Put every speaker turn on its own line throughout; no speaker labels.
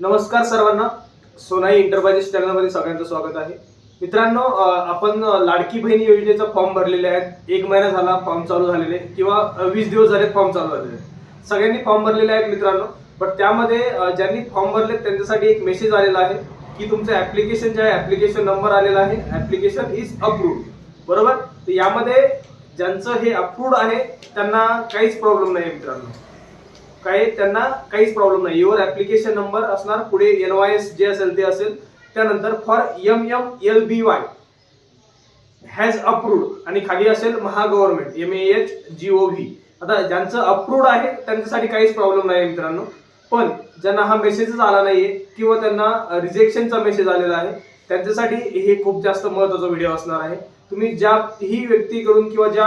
नमस्कार सर्वांना. सोनाई इंटरप्राइजेस चॅनलमध्ये सगळ्यांचं स्वागत आहे. मित्रांनो आपण लाडकी बहिणी योजनेचा फॉर्म भरलेले आहेत. एक महिना झाला फॉर्म चालू झालेले किंवा वीस दिवस झाले फॉर्म चालू झालेले सगळ्यांनी फॉर्म भरलेले आहेत मित्रांनो. पण त्यामध्ये ज्यांनी फॉर्म भरले त्यांच्यासाठी एक मेसेज आलेला आहे की तुमचं ऍप्लिकेशन जे आहे ऍप्लिकेशन नंबर आलेला आहे. ऍप्लिकेशन इज अप्रूव्ड बरोबर? तर यामध्ये ज्यांचं हे अप्रूव्ड आहे त्यांना काहीच प्रॉब्लेम नाही मित्रांनो. काही त्यांना काहीच प्रॉब्लेम नाही. युअर ऍप्लिकेशन नंबर असणार पुढे एन वाय एस जे असेल ते असेल त्यानंतर for M M L B Y has approved आणि खाली असेल महागव्हर्नमेंट M A H G O V आता ज्यांचं अप्रूव्ड आहे त्यांच्यासाठी काहीच प्रॉब्लेम नाही मित्रांनो. पण ज्यांना हा मेसेजच आला नाहीये किंवा त्यांना रिजेक्शनचा मेसेज आलेला आहे त्यांच्यासाठी हे खूप जास्त महत्त्वाचा व्हिडिओ असणार आहे. तुम्ही ज्या ही व्यक्तीकडून किंवा ज्या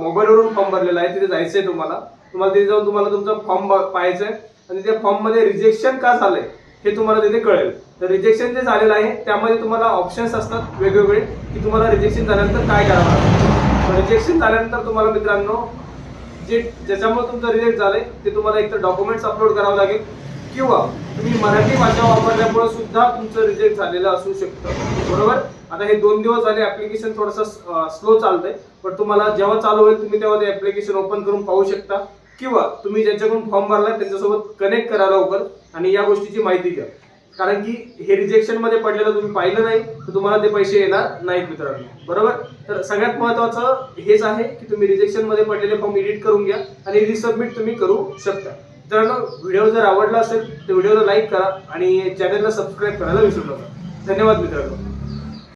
मोबाईलवरून फॉर्म भरलेला आहे तिथे जायचंय तुम्हाला. तुम्हाला तिथे जाऊन तुम्हाला तुमचा फॉर्म पाहायचा आहे आणि त्या फॉर्ममध्ये रिजेक्शन का झालंय हे तुम्हाला तिथे कळेल. तर रिजेक्शन जे झालेलं आहे त्यामध्ये तुम्हाला ऑप्शन्स असतात वेगवेगळे की तुम्हाला रिजेक्शन झाल्यानंतर काय करावं रिजेक्शन झाल्यानंतर तुम्हाला मित्रांनो जे ज्याच्यामुळे तुमचं रिजेक्ट झालंय ते तुम्हाला एक तर डॉक्युमेंट्स अपलोड करावं लागेल किंवा तुम्ही मराठी भाषा वापरल्यामुळे सुद्धा तुमचं रिजेक्ट झालेलं असू शकतं. बरोबर? आता हे दोन दिवस झाले ऍप्लिकेशन थोडंसं स्लो चालतंय. पण तुम्हाला जेव्हा चालू होईल तुम्ही तेव्हा ते ऍप्लिकेशन ओपन करून पाहू शकता. किंवा तुम्ही ज्यांच्याकडून फॉर्म भरला त्यांच्यासोबत कनेक्ट करा लवकर आणि या गोष्टीची माहिती घ्या. कारण की हे रिजेक्शनमध्ये पडलेलं तुम्ही पाहिलं नाही तर तुम्हाला ते पैसे येणार नाहीत मित्रांनो. बरोबर? तर सगळ्यात महत्वाचं हेच आहे की तुम्ही रिजेक्शनमध्ये पडलेले फॉर्म एडिट करून घ्या आणि रिसबमिट तुम्ही करू शकता. मित्रांनो व्हिडिओ जर आवडला असेल तर व्हिडिओला लाईक करा आणि चॅनलला सबस्क्राईब करायला विसरू नका. धन्यवाद मित्रांनो.